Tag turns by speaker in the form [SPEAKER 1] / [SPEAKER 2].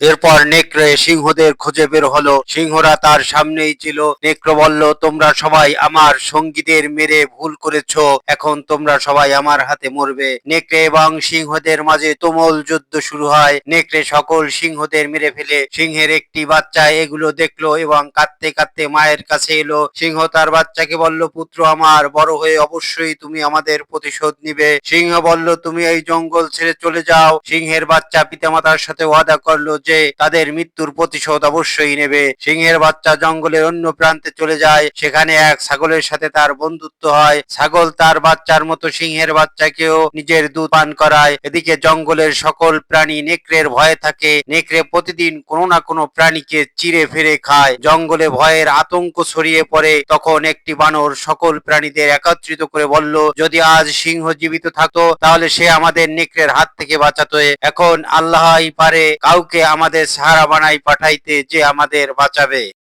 [SPEAKER 1] এরপর নেকড়ে সিংহদের খুঁজে বের হলো। সিংহরা তার সামনেই ছিল। নেকড়ে বলল, তোমরা সবাই আমার সঙ্গীদের মেরে ভুল করেছ। এখন তোমরা সবাই আমার হাতে মরবে। নেকড়ে এবং সিংহদের মাঝে তুমুল যুদ্ধ শুরু হয়। নেকড়ে সকল সিংহদের মেরে ফেলে। সিংহের একটি বাচ্চা এগুলো দেখল এবং কাঁদতে কাঁদতে মায়ের কাছে এলো। সিংহ তার বাচ্চাকে বলল, পুত্র আমার, বড় হয়ে অবশ্যই তুমি আমাদের প্রতিশোধ নিবে। সিংহ বলল, তুমি এই জঙ্গল ছেড়ে চলে যাও। সিংহের বাচ্চা পিতামাতার সাথে ওয়াদা করল যে তাদের মৃত্যুর প্রতিশোধ অবশ্যই নেবে। সিংহের বাচ্চা জঙ্গলের অন্য প্রান্তে চলে যায়। সেখানে এক ছাগলের সাথে তার বন্ধুত্ব হয়। ছাগল তার বাচ্চার মতো সিংহের বাচ্চাকেও নিজের দুধ পান করায়। এদিকে জঙ্গলের সকল প্রাণী নেকড়ের ভয়ে থাকে। নেকড়ে প্রতিদিন কোনো না কোনো প্রাণীকে চিরে ফিরে খায়। জঙ্গলে ভয়ের আতঙ্ক ছড়িয়ে পড়ে। তখন একটি বানর সকল প্রাণীদের একত্রিত করে বলল, যদি আজ সিংহ জীবিত থাকতো, তাহলে সে আমাদের নেকড়ের হাত থেকে বাঁচাতো এখন আল্লাহই পারে, কাউকে আমাদের সাহারা বানাই পাঠাইতে যে আমাদের বাঁচাবে।